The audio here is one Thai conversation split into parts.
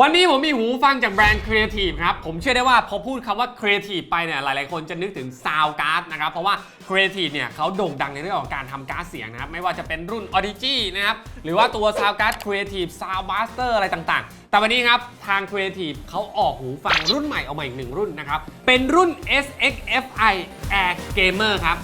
วันนี้ผมมีหูฟังจากแบรนด์ Creative ครับ ผมเชื่อได้ว่าพอพูดคำว่า Creative ไปเนี่ยหลายๆ คนจะนึกถึง Sound Card นะครับ เพราะว่า Creative เนี่ยเขาโด่งดังในเรื่องของการทำการ์ดเสียงนะครับ ไม่ว่าจะเป็นรุ่น Audigi นะครับ หรือว่าตัว Sound Card Creative Soundbuster อะไรต่างๆ แต่วันนี้ครับ ทาง Creative เขาออกหูฟังรุ่นใหม่ออกมาอีกหนึ่งรุ่นนะครับ เป็นรุ่น SXFI Air Gamer ครับ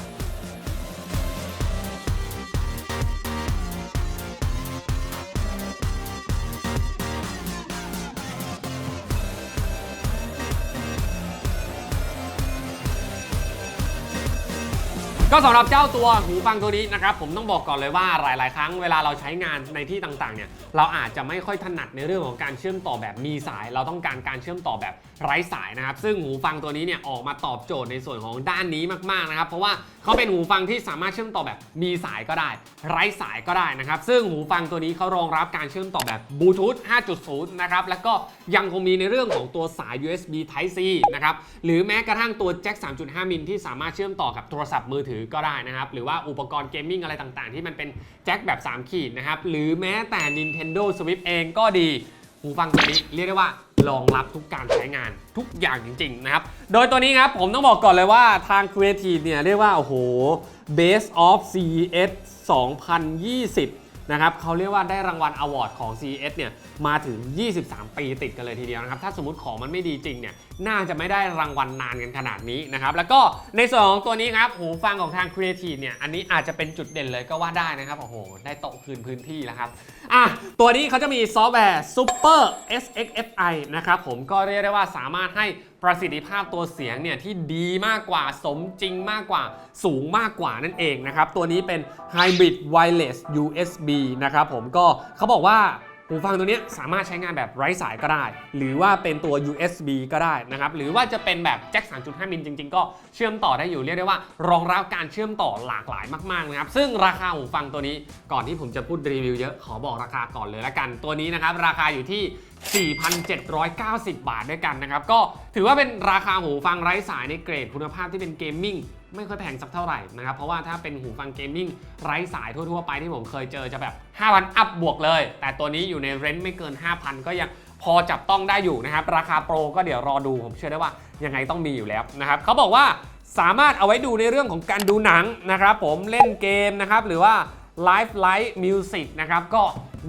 ก็สำหรับเจ้าตัวหูฟังตัวนี้นะครับผมต้องบอกก่อนเลยว่าหลาย ๆ ครั้งเวลาเราใช้งานในที่ต่าง ๆ เนี่ย เราอาจจะไม่ค่อยถนัดในเรื่องของการเชื่อมต่อแบบมีสาย เราต้องการการเชื่อมต่อแบบไร้สายนะครับ ซึ่งหูฟังตัวนี้เนี่ยออกมาตอบโจทย์ในส่วนของด้านนี้มาก ๆ นะครับ เพราะว่าเขาเป็นหูฟังที่สามารถเชื่อมต่อแบบมีสายก็ได้ ไร้สายก็ได้นะครับ ซึ่งหูฟังตัวนี้เขารองรับการเชื่อมต่อแบบบลูทูธ 5.0 นะครับ แล้วก็ยังคงมีในเรื่องของตัวสาย USB Type C นะครับ หรือแม้กระทั่งตัวแจ็ค 3.5 มิลที่สามารถเชื่อมต่อกับโทรศัพท์มือถือก็ได้นะครับ หรือว่าอุปกรณ์เกมมิ่งอะไรต่างๆ ที่มันเป็นแจ็คแบบ 3 ขีดนะครับ หรือแม้แต่ Nintendo Switch เองก็ดีหูฟังตัวนี้เรียกได้ว่ารองรับทุกการใช้งานทุกอย่างจริง ๆ นะครับ โดยตัวนี้ครับ ผมต้องบอกก่อนเลยว่าทาง Creative เนี่ยเรียกว่า โอ้โห Best of CES 2020 นะครับเขาเรียกว่าได้รางวัลอวอร์ดของ CES เนี่ยมาถึง 23 ปีติดกันเลยทีเดียวนะครับ ถ้าสมมติของมันไม่ดีจริงเนี่ย น่าจะไม่ได้รางวัลนานกันขนาดนี้นะครับ แล้วก็ในส่วนของตัวนี้ครับ หูฟังของทาง Creative เนี่ย อันนี้อาจจะเป็นจุดเด่นเลยก็ว่าได้นะครับ โอ้โห ได้โตคืนพื้นที่แล้วครับ อะ ตัวนี้เขาจะมีซอฟต์แวร์ Super SXFI นะครับ ผมก็เรียกได้ว่าสามารถให้ประสิทธิภาพตัวเสียงเนี่ยที่ดีมากกว่าสมจริงมากกว่าสูงมากกว่านั่นเองนะครับ ตัวนี้เป็น Hybrid Wireless USB นะครับผมก็เขาบอกว่า หูฟังตัวนี้สามารถใช้งานแบบไร้สายก็ได้ หรือว่าเป็นตัว USB ก็ได้นะครับ หรือว่าจะเป็นแบบแจ็ค 3.5 มิลจริง ๆ ก็เชื่อมต่อได้อยู่เรียกได้ว่า รองรับการเชื่อมต่อหลากหลายมากๆนะครับ ซึ่งราคาหูฟังตัวนี้ก่อนที่ผมจะพูดรีวิวเยอะขอบอกราคาก่อนเลยละกัน ตัวนี้นะครับราคาอยู่ที่4,790 บาทด้วยกันนะครับ ก็ถือว่าเป็นราคาหูฟังไร้สายในเกรดคุณภาพที่เป็นเกมมิ่ง ไม่ค่อยแพงสักเท่าไหร่นะครับ เพราะว่าถ้าเป็นหูฟังเกมมิ่งไร้สายทั่วๆไปที่ผมเคยเจอจะแบบ 5,000 อัพบวกเลย แต่ตัวนี้อยู่ในเรนจ์ไม่เกิน 5,000 ก็ยังพอจับต้องได้อยู่นะครับ ราคาโปรก็เดี๋ยวรอดูผมเชื่อได้ว่ายังไงต้องมีอยู่แล้วนะครับเขาบอกว่าสามารถเอาไว้ดูในเรื่องของการดูหนังนะครับ ผมเล่นเกมนะครับ หรือว่าไลฟ์ไลฟ์มิวสิกนะครับก็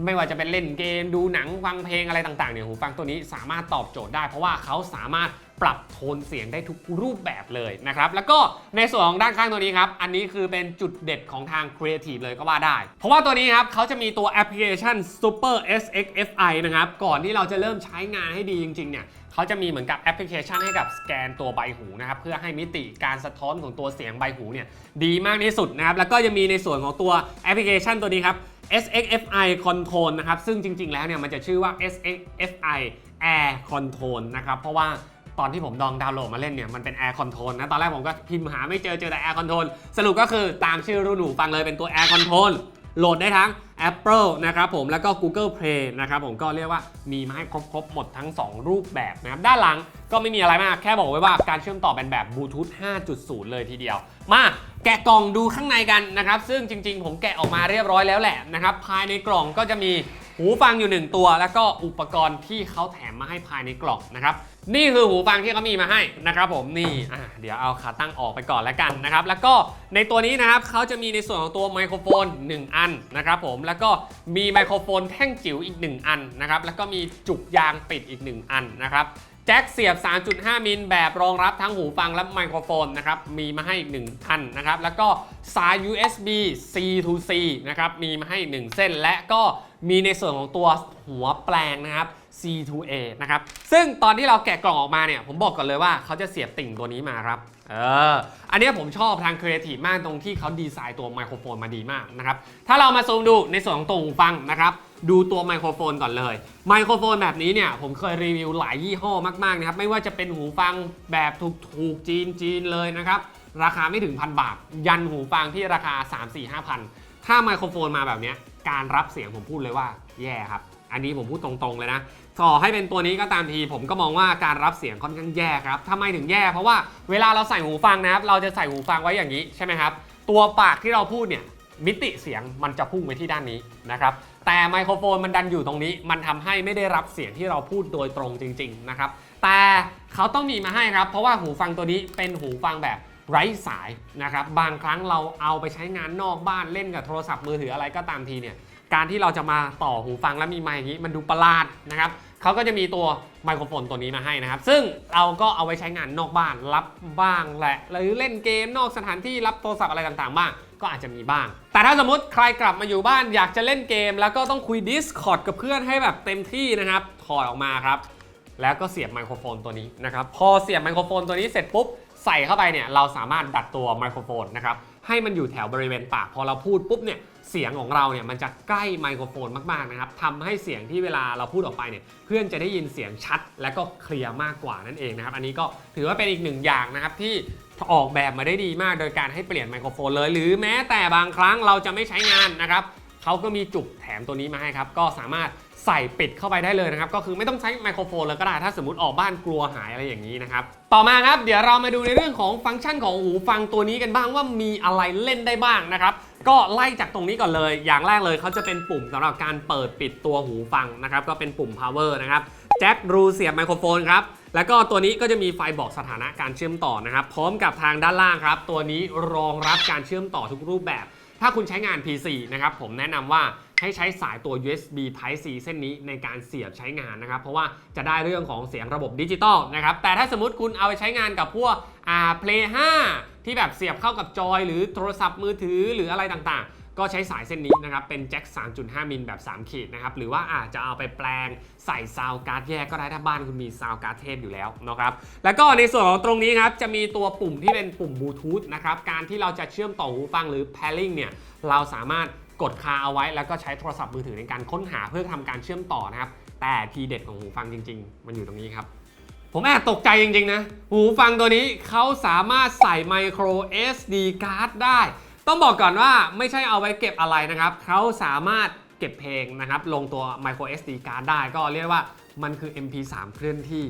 ไม่ว่าจะเป็นเล่นเกม ดูหนังฟังเพลงอะไรต่างๆเนี่ยหูฟังตัวนี้สามารถตอบโจทย์ได้ เพราะว่าเขาสามารถ ปรับโทนเสียงได้ทุกรูปแบบเลยนะครับ แล้วก็ในส่วนของด้านข้างตัวนี้ครับ อันนี้คือเป็นจุดเด็ดของทาง Creative เลยก็ว่าได้ เพราะว่าตัวนี้ครับเขาจะมีตัวแอปพลิเคชัน Super SXFI นะครับ ก่อนที่เราจะเริ่มใช้งานให้ดีจริง ๆ เนี่ยเขาจะมีเหมือนกับแอปพลิเคชันให้กับสแกนตัวใบหูนะครับ เพื่อให้มิติการสะท้อนของตัวเสียงใบหูเนี่ยดีมากที่สุดนะครับ แล้วก็ยังมีในส่วนของตัวแอปพลิเคชันตัวนี้ครับ SXFI Control นะครับ ซึ่งจริง ๆ แล้วเนี่ยมันจะชื่อว่า SXFI Air Control นะครับ เพราะว่า ตอนที่ผมดองดาวน์โหลดมาเล่นเนี่ย มันเป็น Air Control นะ ตอนแรกผมก็พิมพ์หาไม่เจอ เจอแต่ Air Control สรุปก็คือตามชื่อรุ่นหูฟังเลยเป็นตัว Air Control โหลดได้ทั้ง Apple นะครับผมแล้วก็ Google Play นะครับผมก็เรียกว่ามีมาให้ครบๆ หมดทั้ง 2 รูปแบบนะครับ ด้านหลังก็ไม่มีอะไรมาก แค่บอกไว้ว่าการเชื่อมต่อเป็นแบบบลูทูธ 5.0 เลยทีเดียว มาแกะกล่องดูข้างในกันนะครับ ซึ่งจริงๆ ผมแกะออกมาเรียบร้อยแล้วแหละนะครับ ภายในกล่องก็จะมี หูฟังอยู่ 1 ตัว แล้วก็อุปกรณ์ที่เขาแถมมาให้ภายในกล่องนะครับ นี่คือหูฟังที่เขามีมาให้นะครับผมนี่เดี๋ยวเอาขาตั้งออกไปก่อนแล้วกันนะครับ แล้วก็ในตัวนี้นะครับเขาจะมีในส่วนของตัวไมโครโฟน 1 อันนะครับผมแล้วก็มีไมโครโฟนแท่งจิ๋วอีก 1 อันนะครับแล้วก็มีจุกยางปิดอีก 1 อันนะครับแจ็คเสียบ 3.5 มิลแบบรองรับทั้งหูฟังและไมโครโฟนนะครับ มีมาให้อีก1อันนะครับ แล้วก็สาย USB C to C นะครับ มีมาให้ 1 เส้นและก็ มีในส่วนของตัวหัวแปลงนะครับ C to A นะครับ ซึ่งตอนที่เราแกะกล่องออกมาเนี่ย ผมบอกก่อนเลยว่าเขาจะเสียบติ่งตัวนี้มาครับ เออ อันนี้ผมชอบทางครีเอทีฟมากตรงที่เขาดีไซน์ตัวไมโครโฟนมาดีมากนะครับ ถ้าเรามาซูมดูในส่วนของตัวหูฟังนะครับ ดูตัวไมโครโฟนก่อนเลย ไมโครโฟนแบบนี้เนี่ย ผมเคยรีวิวหลายยี่ห้อมากๆนะครับ ไม่ว่าจะเป็นหูฟังแบบถูกๆจีนจีนๆเลยนะครับ ราคาไม่ถึงพันบาท ยันหูฟังที่ราคา 3 4 5พันถ้าไมโครโฟนมาแบบนี้ การรับเสียงผมพูดเลยว่าแย่ครับ อันนี้ผมพูดตรงๆเลยนะต่อให้เป็นตัวนี้ก็ตามที ผมก็มองว่าการรับเสียงค่อนข้างแย่ครับทำไมถึงแย่เพราะว่าเวลาเราใส่หูฟังนะครับเราจะใส่หูฟังไว้อย่างนี้ใช่ไหมครับตัวปากที่เราพูดเนี่ยมิติเสียงมันจะพุ่งไปที่ด้านนี้นะครับแต่ไมโครโฟนมันดันอยู่ตรงนี้ มันทำให้ไม่ได้รับเสียงที่เราพูดโดยตรงจริง ๆนะครับ แต่เขาต้องมีมาให้ครับ เพราะว่าหูฟังตัวนี้เป็นหูฟังแบบ ไร้สายนะครับบางครั้งเราเอาไปใช้งานนอกบ้านเล่นกับโทรศัพท์มือถืออะไรก็ตามทีเนี่ยการที่เราจะมาต่อหูฟังแล้วมีไมค์อย่างนี้มันดูประหลาดนะครับเขาก็จะมีตัวไมโครโฟนตัวนี้มาให้นะครับ ซึ่งเราก็เอาไว้ใช้งานนอกบ้านรับบ้างแหละ หรือเล่นเกมนอกสถานที่รับโทรศัพท์อะไรต่างๆ บ้าง ก็อาจจะมีบ้าง แต่ถ้าสมมติใครกลับมาอยู่บ้านอยากจะเล่นเกม แล้วก็ต้องคุย Discord กับเพื่อนให้แบบเต็มที่นะครับถอดออกมาครับ แล้วก็เสียบไมโครโฟนตัวนี้นะครับ พอเสียบไมโครโฟนตัวนี้เสร็จปุ๊บ ใส่เข้าไปเนี่ยเราสามารถดัดตัวไมโครโฟนนะครับให้มันอยู่แถวบริเวณปาก พอเราพูดปุ๊บเนี่ยเสียงของเราเนี่ยมันจะใกล้ไมโครโฟนมากๆนะครับทำให้เสียงที่เวลาเราพูดออกไปเนี่ยเพื่อนจะได้ยินเสียงชัด และก็เคลียร์มากกว่านั่นเองนะครับ อันนี้ก็ถือว่าเป็นอีกหนึ่งอย่างนะครับที่ออกแบบมาได้ดีมากโดยการให้เปลี่ยนไมโครโฟนเลย หรือแม้แต่บางครั้งเราจะไม่ใช้งานนะครับเขาก็มีจุกแถมตัวนี้มาให้ครับก็สามารถ ใส่ปิดเข้าไปได้เลยนะครับ ก็คือไม่ต้องใช้ไมโครโฟนเลยก็ได้ ถ้าสมมติออกบ้านกลัวหายอะไรอย่างนี้นะครับ ต่อมาครับ เดี๋ยวเรามาดูในเรื่องของฟังก์ชันของหูฟังตัวนี้กันบ้างว่ามีอะไรเล่นได้บ้างนะครับ ก็ไล่จากตรงนี้ก่อนเลย อย่างแรกเลยเขาจะเป็นปุ่มสำหรับการเปิดปิดตัวหูฟังนะครับ ก็เป็นปุ่ม power นะครับแจ็ครูเสียบไมโครโฟนครับ แล้วก็ตัวนี้ก็จะมีไฟบอกสถานะการเชื่อมต่อนะครับ พร้อมกับทางด้านล่างครับ ตัวนี้รองรับการเชื่อมต่อทุกรูปแบบ ถ้าคุณใช้งาน PC นะครับ ผมแนะนำว่า ให้ใช้สายตัว USB Type C เส้นนี้ในการเสียบใช้งานนะครับ เพราะว่าจะได้เรื่องของเสียงระบบดิจิตอลนะครับ แต่ถ้าสมมติคุณเอาไปใช้งานกับพวกอ่า Play 5 ที่แบบเสียบเข้ากับจอย หรือโทรศัพท์มือถือหรืออะไรต่างๆ ก็ใช้สายเส้นนี้นะครับ เป็นแจ็ค 3.5 มิลแบบ 3 ขีดนะครับ หรือว่าอาจจะเอาไปแปลงใส่ซาวการ์ดแยกก็ได้ถ้าบ้านคุณมีซาวการ์ดเทพอยู่แล้วนะครับ แล้วก็ในส่วนของตรงนี้ครับจะมีตัวปุ่มที่เป็นปุ่มบลูทูธนะครับ การที่เราจะเชื่อมต่อหูฟังหรือ pairing เนี่ยเราสามารถ กดคาเอาไว้แล้วก็ใช้โทรศัพท์มือถือในการค้นหาเพื่อทำการเชื่อมต่อนะครับ แต่ทีเด็ดของหูฟังจริง ๆ มันอยู่ตรงนี้ครับ ผมแอบตกใจจริงๆนะ หูฟังตัวนี้เขาสามารถใส่ไมโคร SD card ได้ ต้องบอกก่อนว่าไม่ใช่เอาไว้เก็บอะไรนะครับเขาสามารถเก็บเพลงนะครับ ลงตัว micro SD card ได้ก็เรียกว่ามันคือ MP3 เคลื่อนที่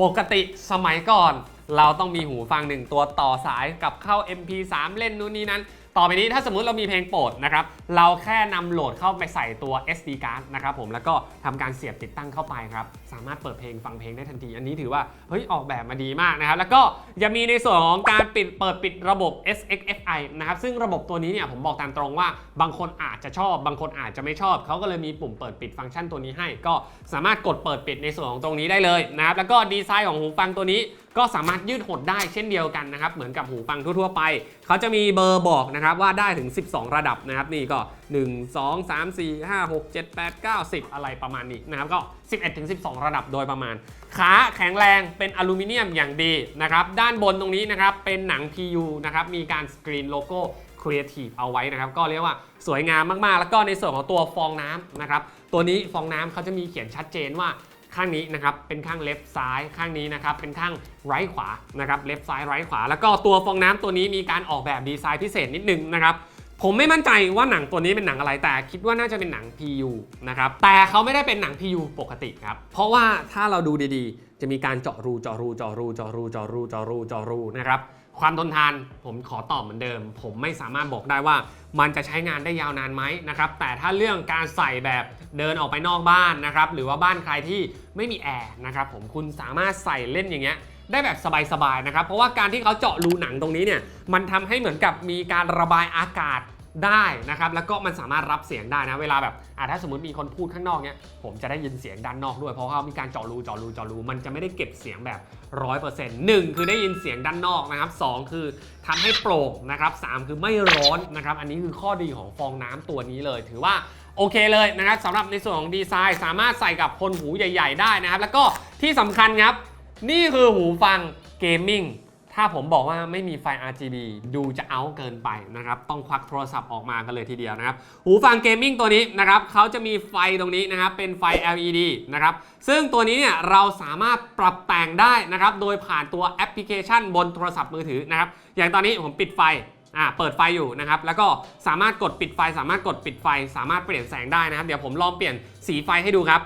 ปกติสมัยก่อน เราต้องมีหูฟังหนึ่งตัวต่อสายกับเข้า MP3 เล่นนู่นนี่นั้น ต่อไปนี้ถ้าสมมุติเรามีเพลงโปรดนะครับเราแค่นำโหลดเข้าไปใส่ตัว SD card นะครับผมแล้วก็ทำการเสียบติดตั้งเข้าไปครับสามารถเปิดเพลงฟังเพลงได้ทันที อันนี้ถือว่าเฮ้ยออกแบบมาดีมากนะครับแล้วก็ยังมีในส่วนของการปิดเปิดปิดระบบ SXFI นะครับซึ่งระบบตัวนี้เนี่ยผมบอกตามตรงว่าบางคนอาจจะชอบ บางคนอาจจะไม่ชอบเขาก็เลยมีปุ่มเปิดปิดฟังก์ชันตัวนี้ให้ ก็สามารถกดเปิดปิดในส่วนของตรงนี้ได้เลยนะครับแล้วก็ดีไซน์ของหูฟังตัวนี้ ก็สามารถยืดหดได้เช่นเดียวกันนะครับ เหมือนกับหูฟังทั่วๆไป เขาจะมีเบอร์บอกนะครับว่าได้ถึง 12 ระดับนะครับ นี่ก็ 1 2 3 4 5 6 7 8 9 10 อะไรประมาณนี้นะครับ ก็ 11ถึง12 ระดับโดยประมาณ ขาแข็งแรงเป็นอลูมิเนียมอย่างดีนะครับ ด้านบนตรงนี้นะครับเป็นหนัง PU นะครับ มีการสกรีนโลโก้ Creative เอาไว้นะครับ ก็เรียกว่าสวยงามมากๆ แล้วก็ในส่วนของตัวฟองน้ำนะครับ ตัวนี้ฟองน้ำเขาจะมีเขียนชัดเจนว่า ข้างนี้นะครับเป็นข้างเลฟซ้ายข้างนี้นะครับเป็นข้างไร้ขวานะครับเลฟซ้ายไร้ขวา แล้วก็ตัวฟองน้ำตัวนี้มีการออกแบบดีไซน์พิเศษนิดนึงนะครับผมไม่มั่นใจว่าหนังตัวนี้เป็นหนังอะไรแต่คิดว่าน่าจะเป็นหนัง PU นะครับแต่เขาไม่ได้เป็นหนัง PU ปกติครับเพราะว่าถ้าเราดูดีๆ จะมีการเจาะรูเจาะรูเจาะรูเจาะรูเจาะรูเจาะรูเจาะรูนะครับ ความทนทานผมขอตอบเหมือนเดิม ผมไม่สามารถบอกได้ว่ามันจะใช้งานได้ยาวนานไหมนะครับแต่ถ้าเรื่องการใส่แบบเดินออกไปนอกบ้านนะครับหรือว่าบ้านใครที่ไม่มีแอร์นะครับผมคุณสามารถใส่เล่นอย่างเงี้ยได้แบบสบายๆนะครับเพราะว่าการที่เขาเจาะรูหนังตรงนี้เนี่ยมันทำให้เหมือนกับมีการระบายอากาศ ได้นะครับแล้วก็มันสามารถรับเสียงได้นะเวลาแบบอะถ้าสมมติมีคนพูดข้างนอกเนี้ยผมจะได้ยินเสียงด้านนอกด้วยเพราะเขามีการเจาะรูเจาะรูเจาะรูมันจะไม่ได้เก็บเสียงแบบร้อยเปอร์เซ็นต์หนึ่งคือได้ยินเสียงด้านนอกนะครับสองคือทำให้โปร่งนะครับสามคือไม่ร้อนนะครับอันนี้คือข้อดีของฟองน้ำตัวนี้เลย ถือว่าโอเคเลยนะครับสำหรับในส่วนของดีไซน์ สามารถใส่กับคนหูใหญ่ ๆ ได้นะครับ แล้วก็ที่สำคัญครับนี่คือหูฟังเกมมิ่ง ถ้าผมบอกว่าไม่มีไฟ RGB ดูจะเอาเกินไปนะครับ ต้องควักโทรศัพท์ออกมากันเลยทีเดียวนะครับ หูฟังเกมมิ่งตัวนี้นะครับเขาจะมีไฟตรงนี้นะครับ เป็นไฟ LED นะครับ ซึ่งตัวนี้เนี่ยเราสามารถปรับแต่งได้นะครับ โดยผ่านตัวแอปพลิเคชันบนโทรศัพท์มือถือนะครับ อย่างตอนนี้ผมปิดไฟอ่าเปิดไฟอยู่นะครับ แล้วก็สามารถกดปิดไฟ สามารถกดปิดไฟ สามารถเปลี่ยนแสงได้นะครับ เดี๋ยวผมลองเปลี่ยนสีไฟให้ดูครับ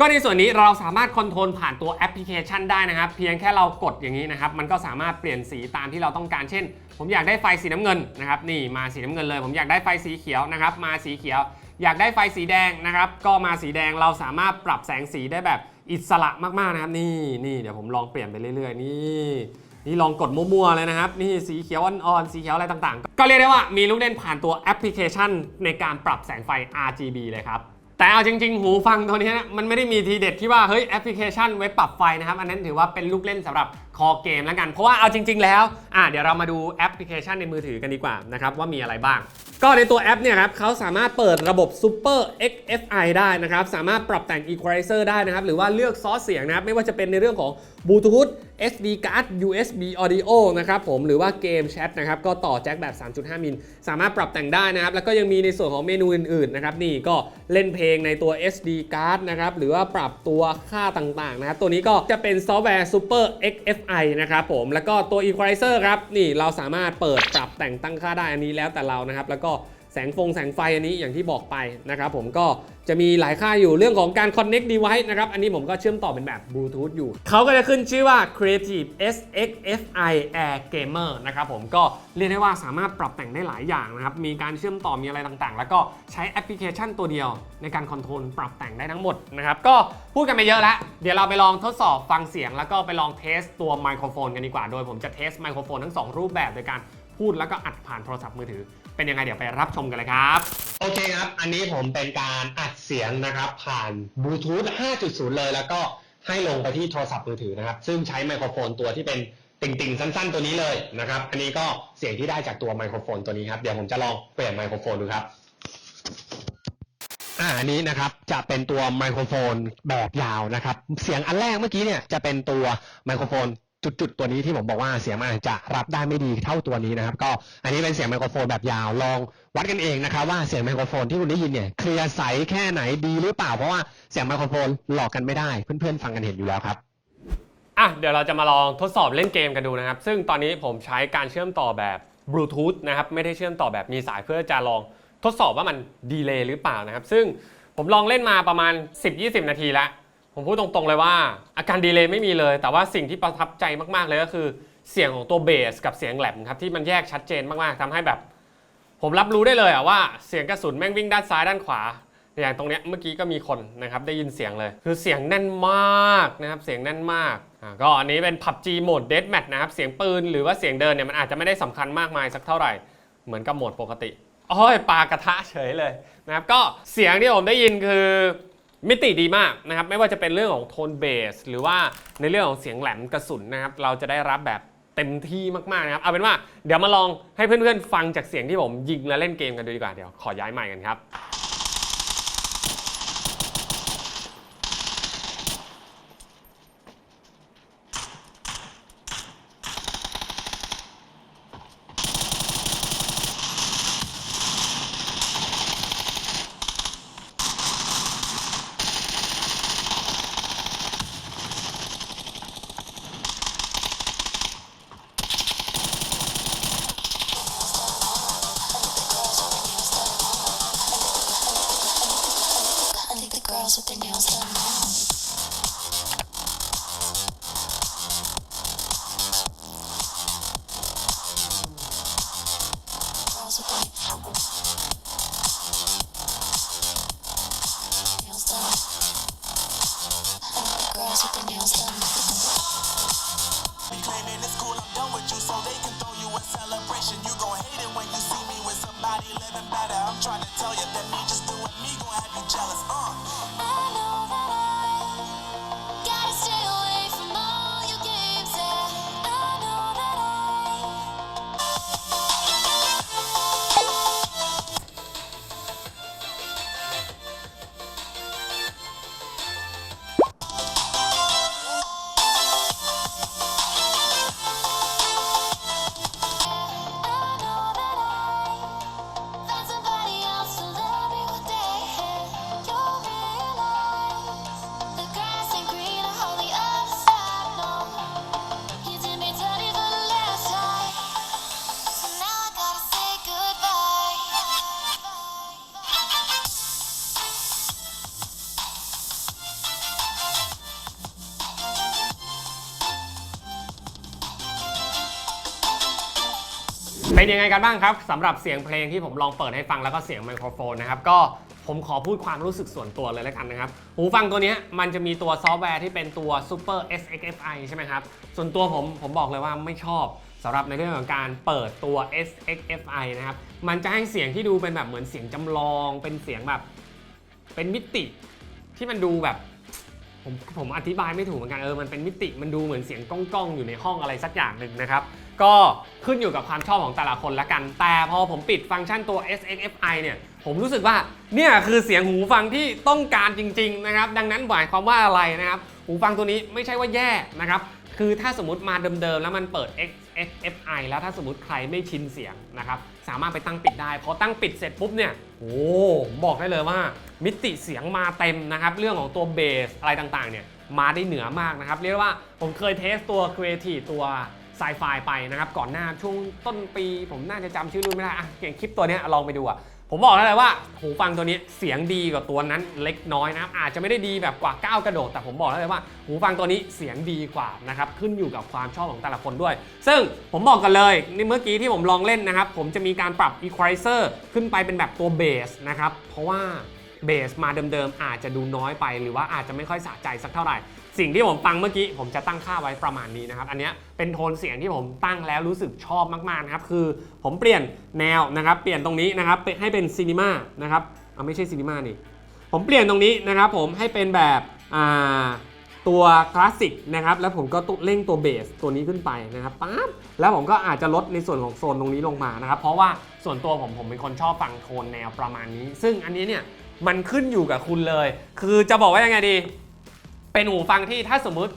ก็ในส่วนนี้เราสามารถคอนโทรลผ่านตัวแอปพลิเคชันได้นะครับ เพียงแค่เรากดอย่างนี้นะครับ มันก็สามารถเปลี่ยนสีตามที่เราต้องการเช่น ผมอยากได้ไฟสีน้ำเงินนะครับ นี่มาสีน้ำเงินเลย ผมอยากได้ไฟสีเขียวนะครับ มาสีเขียว อยากได้ไฟสีแดงนะครับ ก็มาสีแดงเราสามารถปรับแสงสีได้แบบอิสระมากๆนะครับ นี่นี่เดี๋ยวผมลองเปลี่ยนไปเรื่อยๆ นี่นี่ลองกดมั่วๆเลยนะครับ นี่สีเขียวอ่อนๆสีเขียวอะไรต่างๆ ก็เรียกได้ว่ามีลูกเล่นผ่านตัวแอปพลิเคชัน ในการปรับแสงไฟ RGB เลยครับ แต่เอาจริงๆ หูฟังตัวนี้นะมันไม่ได้มีทีเด็ดที่ว่าเฮ้ยแอปพลิเคชันไว้ปรับไฟนะครับ อันนั้นถือว่าเป็นลูกเล่นสำหรับ คอเกมแล้วกัน เพราะว่าเอาจริง ๆ แล้วอะเดี๋ยวเรามาดูแอปพลิเคชันในมือถือกันดีกว่านะครับว่ามีอะไรบ้าง ก็ในตัวแอปเนี่ยครับเขาสามารถเปิดระบบ Super XFI ได้นะครับ สามารถปรับแต่ง Equalizer ได้นะครับ หรือว่าเลือกซอสเสียงนะครับ ไม่ว่าจะเป็นในเรื่องของ Bluetooth SD card USB audio นะครับผมหรือว่าเกมแชทนะครับ ก็ต่อแจ็คแบบ 3.5 มิล สามารถปรับแต่งได้นะครับ แล้วก็ยังมีในส่วนของเมนูอื่น ๆ นะครับ นี่ก็เล่นเพลงในตัว SD card นะครับ หรือว่าปรับตัวค่าต่าง ๆ นะครับ ตัวนี้ก็จะเป็นซอฟต์แวร์ Super XFI นะครับผมแล้วก็ตัว Equalizer ครับนี่เราสามารถเปิดปรับแต่งตั้งค่าได้อันนี้แล้วแต่เรานะครับ แล้วก็ แสงฟงแสงไฟอันนี้อย่างที่บอกไปนะครับผมก็จะมีหลายค่าอยู่เรื่องของการ connect device นะครับ อันนี้ผมก็เชื่อมต่อเป็นแบบ Bluetooth อยู่ เขาก็จะขึ้นชื่อว่า Creative SXFI Air Gamer นะครับผมก็เรียกได้ว่าสามารถปรับแต่งได้หลายอย่างนะครับ มีการเชื่อมต่อมีอะไรต่างๆ แล้วก็ใช้แอปพลิเคชันตัวเดียวในการคอนโทรลปรับแต่งได้ทั้งหมดนะครับ ก็พูดกันไปเยอะแล้ว เดี๋ยวเราไปลองทดสอบฟังเสียง แล้วก็ไปลองเทสตัวไมโครโฟนกันดีกว่า โดยผมจะเทสไมโครโฟนทั้งสองรูปแบบโดยการพูดแล้วก็อัดผ่านโทรศัพท์มือถือ เป็นยังไงเดี๋ยวไปรับชมกันเลยครับ โอเคครับ อันนี้ผมเป็นการอัดเสียงนะครับ ผ่านบลูทูธ 5.0 เลย แล้วก็ให้ลงไปที่โทรศัพท์มือถือนะครับ ซึ่งใช้ไมโครโฟนตัวที่เป็นติ่งๆ สั้น ๆ ตัวนี้เลยนะครับ อันนี้ก็เสียงที่ได้จากตัวไมโครโฟนตัวนี้ครับ เดี๋ยวผมจะลองเปลี่ยนไมโครโฟนดูครับอ่าอันนี้นะครับจะเป็นตัวไมโครโฟนแบบยาวนะครับ เสียงอันแรกเมื่อกี้เนี่ยจะเป็นตัวไมโครโฟน จุดๆตัวนี้ที่ผมบอกว่าเสียงมันอาจจะรับได้ไม่ดีเท่าตัวนี้นะครับ ก็อันนี้เป็นเสียงไมโครโฟนแบบยาวลองวัดกันเองนะครับว่าเสียงไมโครโฟนที่คุณได้ยินเนี่ยเคลียร์ใสแค่ไหนดีหรือเปล่าเพราะว่าเสียงไมโครโฟนหลอกกันไม่ได้เพื่อนๆฟังกันเห็นอยู่แล้วครับอะเดี๋ยวเราจะมาลองทดสอบเล่นเกมกันดูนะครับ ซึ่งตอนนี้ผมใช้การเชื่อมต่อแบบบลูทูธนะครับไม่ได้เชื่อมต่อแบบมีสายเพื่อจะลองทดสอบว่ามันดีเลย์หรือเปล่านะครับ ซึ่งผมลองเล่นมาประมาณ 10-20 นาทีแล้ว ผมพูดตรงๆเลยว่า อาการดีเลย์ไม่มีเลย แต่ว่าสิ่งที่ประทับใจมากๆเลยก็คือ เสียงของตัวเบสกับเสียงแหลมครับที่มันแยกชัดเจนมากๆทำให้แบบ ผมรับรู้ได้เลยอะว่าเสียงกระสุนแม่งวิ่งด้านซ้ายด้านขวาอย่างตรงเนี้ยเมื่อกี้ก็มีคนนะครับได้ยินเสียงเลย คือเสียงแน่นมากนะครับเสียงแน่นมากก็อันนี้เป็น PUBG โหมด Deathmatch นะครับเสียงปืนหรือว่าเสียงเดินเนี่ยมันอาจจะไม่ได้สำคัญมากมายสักเท่าไหร่เหมือนกับโหมดปกติโอ้ยปลากระทะเฉยเลยนะครับก็เสียงที่ผมได้ยินคือ มิติดีมากนะครับไม่ว่าจะเป็นเรื่องของโทนเบสหรือว่าในเรื่องของเสียงแหลมกระสุนนะครับเราจะได้รับแบบเต็มที่มากๆนะครับเอาเป็นว่าเดี๋ยวมาลองให้เพื่อนๆฟังจากเสียงที่ผมยิงและเล่นเกมกันดูดีกว่าเดี๋ยวขอย้ายใหม่กันครับ nails done now. Girls with their nails done. With their nails done. Claiming it's cool, I'm done with you, so they can throw you a celebration. You gon' hate it when you see me with somebody living better. I'm trying to tell you that me just doing me gon' have you jealous. เป็นยังไงกันบ้างครับสำหรับเสียงเพลงที่ผมลองเปิดให้ฟังแล้วก็เสียงไมโครโฟนนะครับก็ผมขอพูดความรู้สึกส่วนตัวเลยแล้วกันนะครับ หูฟังตัวนี้มันจะมีตัวซอฟต์แวร์ที่เป็นตัว Super SXFI ใช่ไหมครับ ส่วนตัวผมผมบอกเลยว่าไม่ชอบสำหรับในเรื่องของการเปิดตัว SXFI นะครับ มันจะให้เสียงที่ดูเป็นแบบเหมือนเสียงจำลอง เป็นเสียงแบบ เป็นมิติ ที่มันดูแบบผมผมอธิบายไม่ถูกเหมือนกันเออ มันเป็นมิติ มันดูเหมือนเสียงก้องๆ อยู่ในห้องอะไรสักอย่างหนึ่งนะครับ ก็ขึ้นอยู่กับความชอบของแต่ละคนละกัน แต่พอผมปิดฟังก์ชันตัว SXFI เนี่ยผมรู้สึกว่าเนี่ยคือเสียงหูฟังที่ต้องการจริงๆนะครับดังนั้นหมายความว่าอะไรนะครับ หูฟังตัวนี้ไม่ใช่ว่าแย่นะครับคือถ้าสมมติมาเดิมๆ แล้วมันเปิด XFI แล้วถ้าสมมติใครไม่ชินเสียงนะครับสามารถไปตั้งปิดได้พอตั้งปิดเสร็จปุ๊บเนี่ยโอ้บอกได้เลยว่า มิติเสียงมาเต็มนะครับเรื่องของตัวเบสอะไรต่างๆเนี่ยมาได้เหนือมากนะครับเรียกว่าผมเคยเทสตัว Creative ตัว ไซไฟไปนะครับก่อนหน้าช่วงต้นปี ผมน่าจะจำชื่อรุ่นไม่ได้อะอย่างคลิปตัวเนี้ยลองไปดูอะผมบอกได้เลยว่าหูฟังตัวนี้เสียงดีกว่าตัวนั้นเล็กน้อยนะครับอาจจะไม่ได้ดีแบบกว่าก้าวกระโดด แต่ผมบอกได้เลยว่า หูฟังตัวนี้เสียงดีกว่านะครับขึ้นอยู่กับความชอบของแต่ละคนด้วย ซึ่งผมบอกกันเลยนี่เมื่อกี้ที่ผมลองเล่นนะครับ ผมจะมีการปรับ Equalizer ขึ้นไปเป็นแบบตัวเบสนะครับเพราะว่าเบสมาเดิมๆอาจจะดูน้อยไปหรือว่าอาจจะไม่ค่อยสะใจสักเท่าไหร่ สิ่งที่ผมฟังเมื่อกี้ผมจะตั้งค่าไว้ประมาณนี้นะครับ อันนี้เป็นโทนเสียงที่ผมตั้งแล้วรู้สึกชอบมากๆนะครับ คือผมเปลี่ยนแนวนะครับ เปลี่ยนตรงนี้นะครับให้เป็นซีนีมานะครับเอาไม่ใช่ซีนีมานี่ ผมเปลี่ยนตรงนี้นะครับ ผมให้เป็นแบบตัวคลาสสิกนะครับ แล้วผมก็ตุเร่งตัวเบสตัวนี้ขึ้นไปนะครับปั๊บแล้วผมก็อาจจะลดในส่วนของโซนตรงนี้ลงมานะครับ เพราะว่าส่วนตัวผมผมเป็นคนชอบฟังโทนแนวประมาณนี้ ซึ่งอันนี้เนี่ยมันขึ้นอยู่กับคุณเลย คือจะบอกว่ายังไงดี เป็นหูฟังที่ถ้าสมมุติ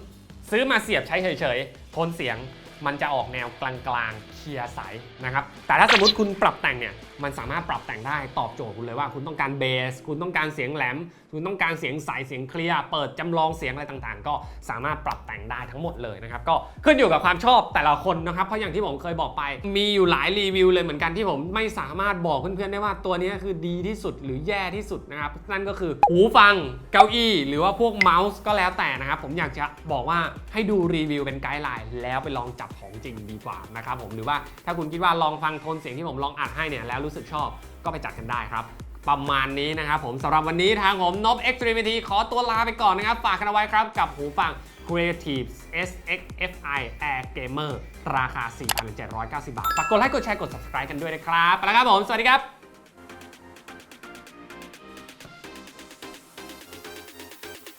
ซื้อมาเสียบใช้เฉยๆทนเสียง มันจะออกแนวกลางๆเคลียร์ใสนะครับแต่ถ้าสมมติคุณปรับแต่งเนี่ยมันสามารถปรับแต่งได้ตอบโจทย์คุณเลยว่า คุณต้องการเบส คุณต้องการเสียงแหลม คุณต้องการเสียงใสเสียงเคลียร์เปิดจำลองเสียงอะไรต่างๆ ก็สามารถปรับแต่งได้ทั้งหมดเลยนะครับก็ขึ้นอยู่กับความชอบแต่ละคนนะครับเพราะอย่างที่ผมเคยบอกไป มีอยู่หลายรีวิวเลยเหมือนกันที่ผมไม่สามารถบอกเพื่อนๆได้ว่าตัวนี้คือดีที่สุดหรือแย่ที่สุดนะครับนั่นก็คือหูฟังเก้าอี้ หรือว่าพวกเมาส์ก็แล้วแต่นะครับผมอยากจะบอกว่าให้ดูรีวิวเป็นไกด์ไลน์แล้วไปลองจับของจริงดีกว่านะครับผมหรือว่าถ้าคุณคิดว่าลองฟังโทนเสียงที่ผมลองอัดให้เนี่ยแล้วรู้สึกชอบก็ไปจัดกันได้ครับ ประมาณนี้นะครับผมสำหรับวันนี้ทางผมนบ Extremity ขอตัวลาไปก่อนนะครับ ฝากกันเอาไว้ครับกับหูฟัง Creative SXFI Air Gamer ราคา 4,790 บาทฝากกดไลค์กดแชร์กด subscribe กันด้วยนะครับไปแล้วครับผม สวัสดีครับ